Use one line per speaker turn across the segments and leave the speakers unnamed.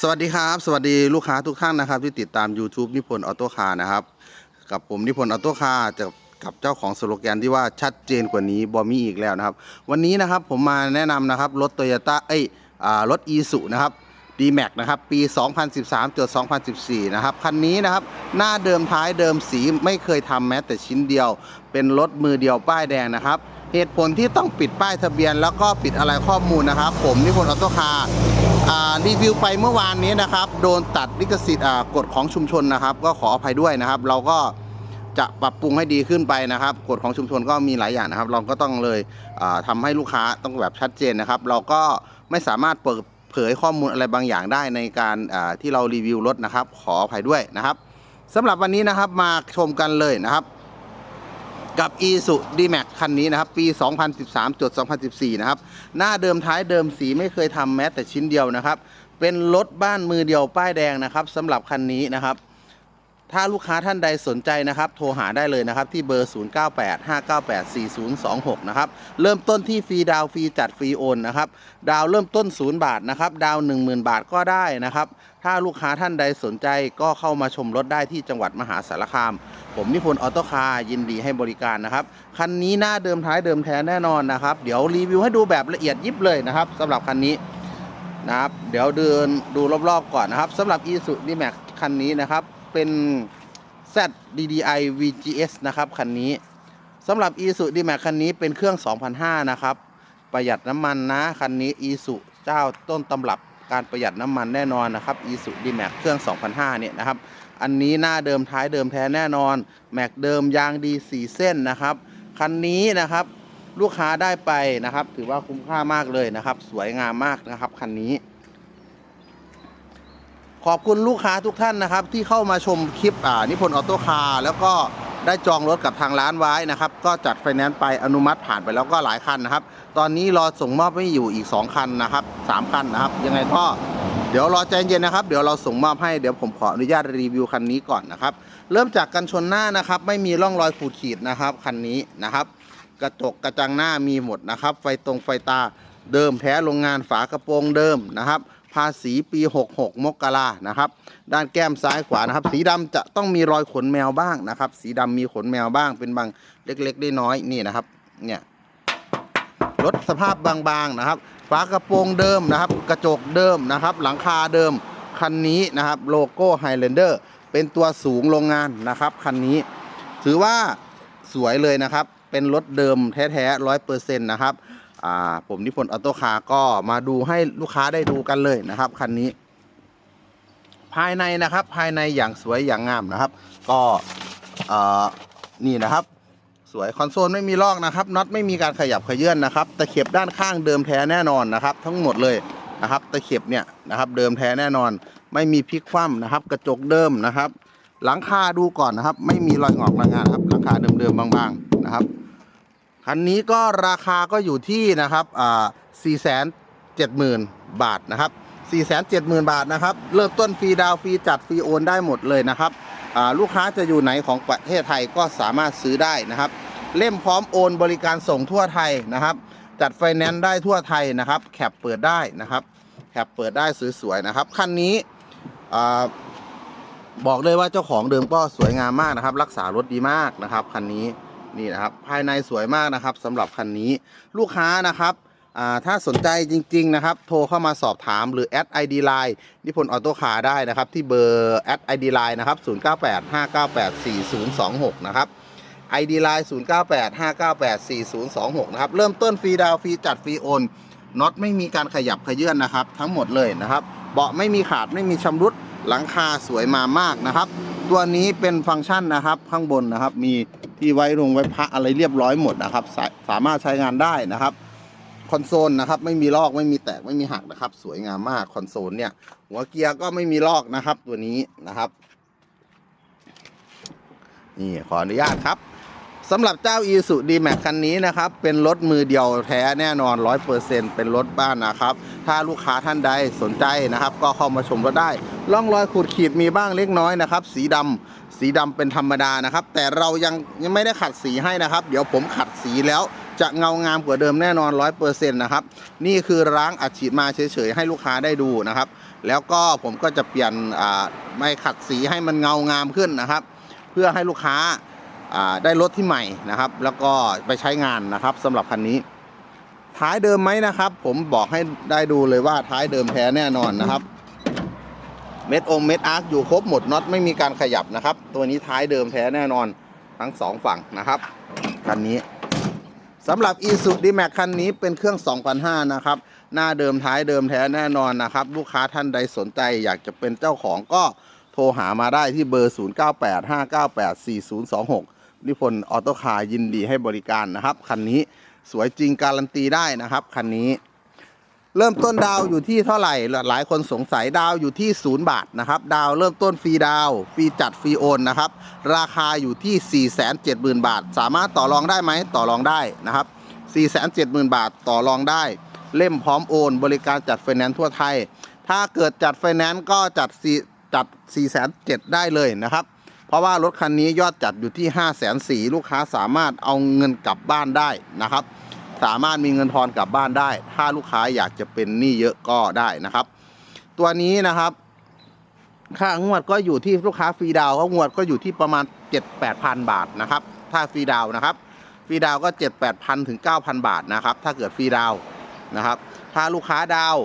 สวัสดีครับ สวัสดีลูกค้าทุกท่านนะครับ ที่ติดตาม YouTube นิพนธ์ออโต้คาร์นะครับ กับผมนิพนธ์ออโต้คาร์จะกับเจ้าของสโลแกนที่ว่าชัดเจนกว่านี้บอมีอีกแล้วนะครับ วันนี้นะครับผมมาแนะนำนะครับ รถโตโยต้าเอ้ยอ่ารถอีสุนะครับ d m a x นะครับ ปี 2013จด2014 นะครับ คันนี้นะครับ หน้าเดิมท้ายเดิมสีไม่เคยทำแม้แต่ชิ้นเดียว เป็นรถมือเดียวป้ายแดงนะครับ เหตุผลที่ต้องปิดป้ายทะเบียน แล้วก็ปิดอะไรข้อมูลนะครับ ผมนิพนธ์ออโต้คาร์อ่ารีวิวไปเมื่อวานนี้นะครับ โดนตัดลิขสิทธิ์กฎของชุมชนนะครับ ก็ขออภัยด้วยนะครับ เราก็จะปรับปรุงให้ดีขึ้นไปนะครับกฎของชุมชนก็มีหลายอย่างนะครับ เราก็ต้องเลยอ่าทำให้ลูกค้าต้องแบบชัดเจนนะครับ เราก็ไม่สามารถเปิดเผยข้อมูลอะไรบางอย่างได้ในการที่เรารีวิวรถนะครับ ขออภัยด้วยนะครับสำหรับวันนี้นะครับมาชมกันเลยนะครับ กับ e s u d m a x คันนี้นะครับ ปี 2013จด2014 นะครับ หน้าเดิมท้ายเดิมสีไม่เคยทำแม้แต่ชิ้นเดียวนะครับ เป็นรถบ้านมือเดียวป้ายแดงนะครับสำหรับคันนี้นะครับถ้าลูกค้าท่านใดสนใจนะครับ โทรหาได้เลยนะครับ ที่เบอร์ 0985984026 นะครับ เริ่มต้นที่ฟรีดาวฟรีจัดฟรีโอนนะครับ ดาวเริ่มต้น 0 บาทนะครับ ดาวน์10,000 บาทก็ได้นะครับ ถ้าลูกค้าท่านใดสนใจก็เข้ามาชมรถได้ที่จังหวัดมหาสารคาม ผมนิพนธ์ออโต้คาร์ยินดีให้บริการนะครับ คันนี้หน้าเดิมท้ายเดิมแท้แน่นอนนะครับ เดี๋ยวรีวิวให้ดูแบบละเอียดยิบเลยนะครับสำหรับคันนี้นะครับ เดี๋ยวเดินดูรอบๆก่อนนะครับสำหรับ i s u d m a x คันนี้นะครับเป็น Z DDI VGS นะครับคันนี้สำหรับ i s u d m a x คันนี้เป็นเครื่อง 2005 นะครับ ประหยัดน้ำมันนะ คันนี้ i s u เจ้าต้นตำรับ การประหยัดน้ำมันแน่นอนนะครับ i s u d m a x เครื่อง 2005 เนี่ยนะครับ อันนี้หน้าเดิมท้ายเดิมแท้แน่นอน แม็กเดิมยางดี 4 เส้นนะครับ คันนี้นะครับลูกค้าได้ไปนะครับ ถือว่าคุ้มค่ามากเลยนะครับ สวยงามมากนะครับคันนี้ ขอบคุณลูกค้าทุกท่านนะครับ ที่เข้ามาชมคลิปอ่านิพนธ์ออโต้คาร์แล้วก็ ได้จองรถกับทางร้านไว้นะครับ ก็จัดไฟแนนซ์ไปอนุมัติผ่านไปแล้วก็หลายคันนะครับ ตอนนี้รอส่งมอบไม่อยู่อีก 2 คันนะครับ 3 คันนะครับ ยังไงก็เดี๋ยวรอใจเย็นนะครับ เดี๋ยวเราส่งมอบให้เดี๋ยวผมขออนุญาตรีวิวคันนี้ก่อนนะครับ เริ่มจากกันชนหน้านะครับ ไม่มีร่องรอยขูดขีดนะครับคันนี้นะครับ กระจกกระจังหน้ามีหมดนะครับ ไฟตรงไฟตาเดิมแท้โรงงานฝากระโปรงเดิมนะครับภาษีปี 66 มกรานะครับ ด้านแก้มซ้ายขวานะครับ สีดำจะต้องมีรอยขนแมวบ้างนะครับ สีดำมีขนแมวบ้างเป็นบางเล็กๆได้น้อยนี่นะครับ เนี่ยรถสภาพบางๆนะครับ ฝากระโปรงเดิมนะครับ กระจกเดิมนะครับ หลังคาเดิมคันนี้นะครับโลโก้ไฮแลนเดอร์เป็นตัวสูงโรงงานนะครับคันนี้ถือว่าสวยเลยนะครับ เป็นรถเดิมแท้ๆร้อยเปอร์เซ็นต์นะครับ ผมนิพนธ์ออโต้คาร์ก็มาดูให้ลูกค้าได้ดูกันเลยนะครับคันนี้ ภายในนะครับภายในอย่างสวยอย่างงามนะครับ ก็นี่นะครับ สวยคอนโซลไม่มีลอกนะครับน็อตไม่มีการขยับขยื่นนะครับตะเข็บด้านข้างเดิมแท้แน่นอนนะครับ ทั้งหมดเลยนะครับตะเข็บเนี่ยนะครับ เดิมแท้แน่นอน ไม่มีพลิกคว่ำนะครับ กระจกเดิมนะครับ หลังคาดูก่อนนะครับ ไม่มีรอยงอกรอยงานครับหลังคาเดิมๆบางๆนะครับ คันนี้ก็ราคาก็อยู่ที่นะครับอ่า4 7 0 0 0 0บาทนะครับ4 7 0 0 0 0บาทนะครับ เริ่มต้นฟรีดาวฟรีจัดฟรีโอนได้หมดเลยนะครับลูกค้าจะอยู่ไหนของประเทศไทยก็สามารถซื้อได้นะครับ เล่มพร้อมโอนบริการส่งทั่วไทยนะครับ จัดไฟแนนซ์ได้ทั่วไทยนะครับ แคปเปิดได้นะครับ แคปเปิดได้สวยๆนะครับคันนี้บอกเลยว่าเจ้าของเดิมก็สวยงามมากนะครับ รักษารถดีมากนะครับคันนี้ นี่นะครับ ภายในสวยมากนะครับสำหรับคันนี้ลูกค้านะครับถ้าสนใจจริง ๆ นะครับ โทรเข้ามาสอบถามหรือแอดไอดีไลน์นิพนธ์ออโต้คาร์ได้นะครับ ที่เบอร์แอดไอดีไลน์นะครับ0985984026 นะครับ ID Line 0985984026 นะครับ เริ่มต้นฟรีดาวฟรีจัดฟรีโอนน็อตไม่มีการขยับขยื่นนะครับ ทั้งหมดเลยนะครับ เบาะไม่มีขาดไม่มีชำรุดหลังคาสวยมามากนะครับ ตัวนี้เป็นฟังก์ชันนะครับ ข้างบนนะครับ มี ที่ไว้ลงไว้พระอะไรเรียบร้อยหมดนะครับสาสามารถใช้งานได้นะครับคอนโซลนะครับไม่มีลอกไม่มีแตกไม่มีหักนะครับ สวยงามมากคอนโซลเนี่ย หัวเกียร์ก็ไม่มีลอกนะครับ ตัวนี้นะครับนี่ขออนุญาตครับสำหรับเจ้า i s u d m a x คันนี้นะครับ เป็นรถมือเดียวแท้แน่นอน 100%เป็นรถบ้านนะครับ ถ้าลูกค้าท่านใดสนใจนะครับ ก็เข้ามาชมรถได้ ร่องรอยขูดขีดมีบ้างเล็กน้อยนะครับ สีดำ สีดำเป็นธรรมดานะครับ แต่เรายังยังไม่ได้ขัดสีให้นะครับ เดี๋ยวผมขัดสีแล้วจะเงางามกว่าเดิมแน่นอน 100%นะครับ นี่คือล้างอัดฉีดมาเฉยๆ ให้ลูกค้าได้ดูนะครับ แล้วก็ผมก็จะเปลี่ยนอ่าไม่ขัดสีให้มันเงางามขึ้นนะครับ เพื่อให้ลูกค้าอ่าได้รถที่ใหม่นะครับ แล้วก็ไปใช้งานนะครับสำหรับคันนี้ท้ายเดิมไหมนะครับ ผมบอกให้ได้ดูเลยว่าท้ายเดิมแท้แน่นอนนะครับ เม็ดองเม็ดอาร์คอยู่ครบหมดน็อตไม่มีการขยับนะครับ ตัวนี้ท้ายเดิมแท้แน่นอนทั้งสองฝั่งนะครับคันนี้สำหรับ i s u d m a x คันนี้เป็นเครื่อง2005นะครับ หน้าเดิมท้ายเดิมแท้แน่นอนนะครับ ลูกค้าท่านใดสนใจอยากจะเป็นเจ้าของก็โทรหามาได้ที่เบอร์ 0985984026 นิพนธ์ออโต้คาร์ยินดีให้บริการนะครับ คันนี้สวยจริงการันตีได้นะครับ คันนี้ เริ่มต้นดาวอยู่ที่เท่าไหร่ หลายคนสงสัยดาวอยู่ที่ 0 บาทนะครับ ดาวเริ่มต้นฟรีดาวฟรีจัดฟรีโอนนะครับ ราคาอยู่ที่ 470,000 บาท สามารถต่อรองได้ไหมต่อรองได้นะครับ 470,000 บาทต่อรองได้ เล่มพร้อมโอน บริการจัดไฟแนนซ์ทั่วไทย ถ้าเกิดจัดไฟแนนซ์ก็จัด4จัด407ได้เลยนะครับ เพราะว่ารถคันนี้ยอดจัดอยู่ที่ 5 4 0 0 0ลูกค้าสามารถเอาเงินกลับบ้านได้นะครับ สามารถมีเงินทอนกลับบ้านได้ ถ้าลูกค้าอยากจะเป็นหนี้เยอะก็ได้นะครับ ตัวนี้นะครับ ค่างวดก็อยู่ที่ลูกค้าฟรีดาวก็งวดก็อยู่ที่ประมาณ 7 8 0 0 0 บาทนะครับ ถ้าฟรีดาวนะครับฟรีดาวก็ 7 8 0 0 0 ถึง 9,000 บาทนะครับ ถ้าเกิดฟรีดาวนะครับ ถ้าลูกค้าดาว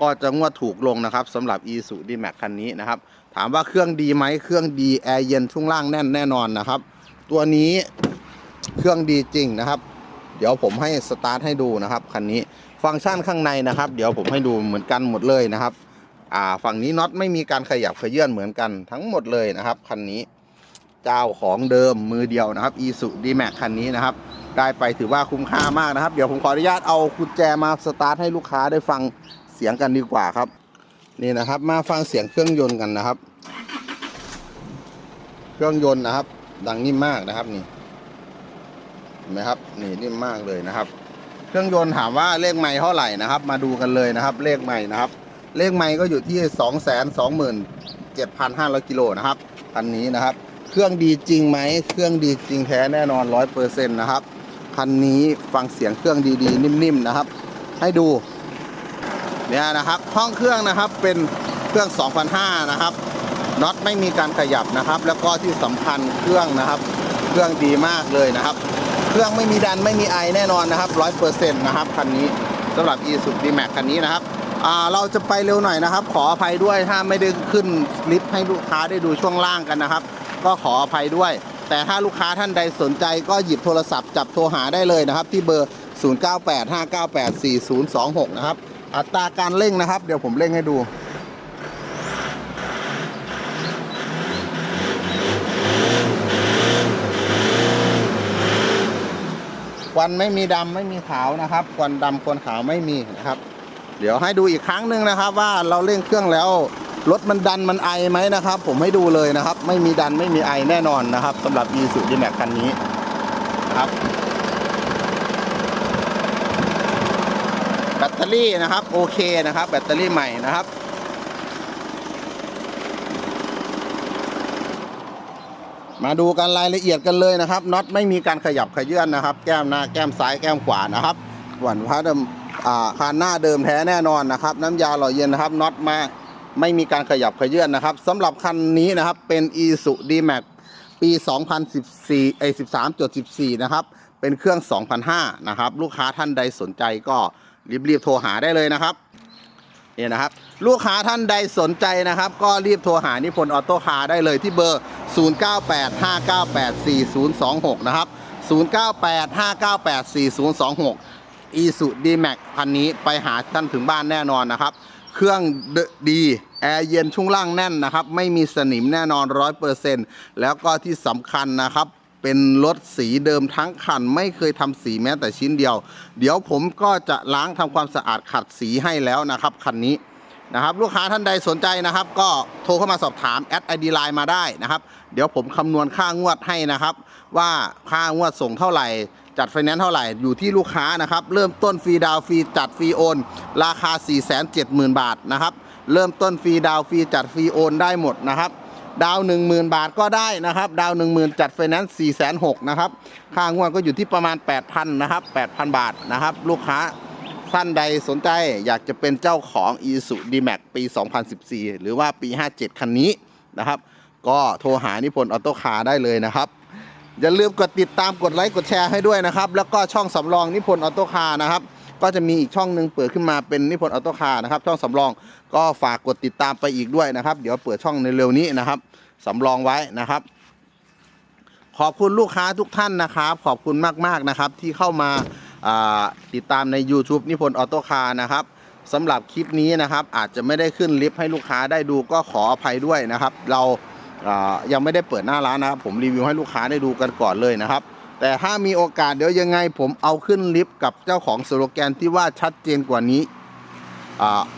ก็จะงวดถูกลงนะครับสำหรับ e s u d m a x คันนี้นะครับ ถามว่าเครื่องดีไหมเครื่องดีแอร์เย็นช่วงล่างแน่นแน่นอนนะครับ ตัวนี้เครื่องดีจริงนะครับ เดี๋ยวผมให้สตาร์ทให้ดูนะครับคันนี้ฟังก์ชันข้างในนะครับ เดี๋ยวผมให้ดูเหมือนกันหมดเลยนะครับอ่าฝั่งนี้น็อตไม่มีการขยับเขยื่อนเหมือนกันทั้งหมดเลยนะครับคันนี้เจ้าของเดิมมือเดียวนะครับ e s u d m a x คันนี้นะครับ ได้ไปถือว่าคุ้มค่ามากนะครับ เดี๋ยวผมขออนุญาตเอากุญแจมาสตาร์ทให้ลูกค้าได้ฟังเสียงกันดีกว่าครับนี่นะครับมาฟังเสียงเครื่องยนต์กันนะครับ เครื่องยนต์นะครับ ดังนิ่มมากนะครับนี่ ห็นไหมครับนี่นิ่มมากเลยนะครับ เครื่องยนต์ถามว่าเลขไม้เท่าไหร่นะครับ มาดูกันเลยนะครับ เลขไม้นะครับ เลขไม้ก็อยู่ที่สองแสนสองหมื่นเจ็ดพันห้าร้อยกิโลนะครับคันนี้นะครับ เครื่องดีจริงไหมเครื่องดีจริงแท้แน่นอนร้อยเปอร์เซ็นต์นะครับคันนี้ฟังเสียงเครื่องดีๆ นิ่มๆนะครับ ให้ดูเนี่ยนะครับห้องเครื่องนะครับเป็นเครื่อง 2005 นะครับน็อตไม่มีการขยับนะครับ แล้วก็ที่สำคัญเครื่องนะครับ เครื่องดีมากเลยนะครับ เครื่องไม่มีดันไม่มีไอแน่นอนนะครับร้อยเปอร์เซ็นต์นะครับคันนี้สำหรับ e s u d m a x คันนี้นะครับเราจะไปเร็วหน่อยนะครับ ขออภัยด้วยถ้าไม่ได้ขึ้นลิฟต์ให้ลูกค้าได้ดูช่วงล่างกันนะครับ ก็ขออภัยด้วย แต่ถ้าลูกค้าท่านใดสนใจก็หยิบโทรศัพท์จับโทรหาได้เลยนะครับ ที่เบอร์ 0985984026 นะครับอัตราการเร่งนะครับ เดี๋ยวผมเร่งให้ดู ควันไม่มีดำไม่มีขาวนะครับ ควันดำควันขาวไม่มีนะครับ เดี๋ยวให้ดูอีกครั้งหนึ่งนะครับ ว่าเราเร่งเครื่องแล้วรถมันดันมันไอไหมนะครับ ผมให้ดูเลยนะครับ ไม่มีดันไม่มีไอแน่นอนนะครับสำหรับ e s u d m a x คันนี้นะครับแบตเตอรี่นะครับโอเคนะครับ แบตเตอรี่ใหม่นะครับ มาดูกันรายละเอียดกันเลยนะครับน็อตไม่มีการขยับขยื่นนะครับ แก้มหน้าแก้มซ้ายแก้มขวานะครับหวันพระเดิมคานหน้าเดิมแท้แน่นอนนะครับ น้ำยาหล่อเย็นนะครับน็อตมาไม่มีการขยับขยื่นนะครับสำหรับคันนี้นะครับเป็น e s u d m a x ปี 2014ไอ้13.14 นะครับ เป็นเครื่อง 2005 นะครับ ลูกค้าท่านใดสนใจก็รีบๆโทรหาได้เลยนะครับ เนี่ยนะครับ ลูกค้าท่านใดสนใจนะครับ ก็รีบโทรหานิพนธ์ออโต้คาร์ได้เลยที่เบอร์ 0985984026 นะครับ 0985984026อีสุดีแม็กคันนี้ไปหาท่านถึงบ้านแน่นอนนะครับ เครื่องดีแอร์เย็นช่วงล่างแน่นนะครับ ไม่มีสนิมแน่นอน 100%แล้วก็ที่สำคัญนะครับ เป็นรถสีเดิมทั้งคัน ไม่เคยทำสีแม้แต่ชิ้นเดียว เดี๋ยวผมก็จะล้างทำความสะอาดขัดสีให้แล้วนะครับคันนี้นะครับลูกค้าท่านใดสนใจนะครับ ก็โทรเข้ามาสอบถามแอดไอดีไลน์มาได้นะครับ เดี๋ยวผมคำนวณค่างวดให้นะครับ ว่าค่างวดส่งเท่าไหร่ จัดไฟแนนซ์เท่าไหร่อยู่ที่ลูกค้านะครับ เริ่มต้นฟรีดาวฟรีจัดฟรีโอน ราคา 470,000 บาทนะครับ เริ่มต้นฟรีดาวฟรีจัดฟรีโอนได้หมดนะครับ ดาว 10,000 บาทก็ได้นะครับ ดาว 10,000 จัดไฟแนนซ์4 6 0 0 0นะครับค่างวดก็อยู่ที่ประมาณ 8,000นะครับ8,000 บาทนะครับ ลูกค้าท่านใดสนใจอยากจะเป็นเจ้าของ i s u d m a x ปี 2014 หรือว่าปี 57 คันนี้นะครับ ก็โทรหานิพนธ์ออโต้คาร์ได้เลยนะครับอย่าลืมกดติดตามกดไลค์กดแชร์ให้ด้วยนะครับ แล้วก็ช่องสำรองนิพนธ์ออโต้คาร์นะครับ ก็จะมีอีกช่องหนึ่งเปิดขึ้นมาเป็นนิพนธ์ออโต้คาร์นะครับ ช่องสำรองก็ฝากกดติดตามไปอีกด้วยนะครับ เดี๋ยวเปิดช่องในเร็วนี้นะครับสำรองไว้นะครับ ขอบคุณลูกค้าทุกท่านนะครับ ขอบคุณมากๆนะครับ ที่เข้ามาาติดตามใน YouTube นิพนธ์ออโต้คาร์นะครับสำหรับคลิปนี้นะครับ อาจจะไม่ได้ขึ้นลิฟต์ให้ลูกค้าได้ดูก็ขออภัยด้วยนะครับ เราายังไม่ได้เปิดหน้าร้านนะครับ ผมรีวิวให้ลูกค้าได้ดูกันก่อนเลยนะครับ แต่ถ้ามีโอกาสเดี๋ยวยังไงผมเอาขึ้นลิฟต์กับเจ้าของสโลแกนที่ว่าชัดเจนกว่านี้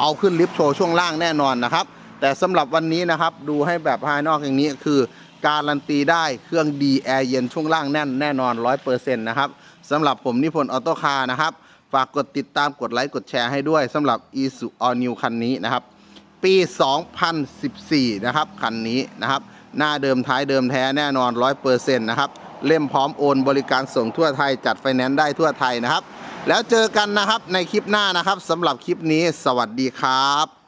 เอาขึ้นลิฟต์โชว์ช่วงล่างแน่นอนนะครับ แต่สำหรับวันนี้นะครับดูให้แบบภายนอกอย่างนี้คือการันตีได้เครื่องดีแอร์เย็นช่วงล่างแน่นแน่นอน 100%นะครับสำหรับผมนิพนธ์ออโต้คาร์นะครับ ฝากกดติดตามกดไลค์กดแชร์ให้ด้วยสำหรับ i s u All New คันนี้นะครับ ปี 2014 นะครับ คันนี้นะครับ หน้าเดิมท้ายเดิมแท้แน่นอน 100%นะครับ เล่มพร้อมโอนบริการส่งทั่วไทยจัดไฟแนนซ์ได้ทั่วไทยนะครับ แล้วเจอกันนะครับในคลิปหน้านะครับสำหรับคลิปนี้ สวัสดีครับ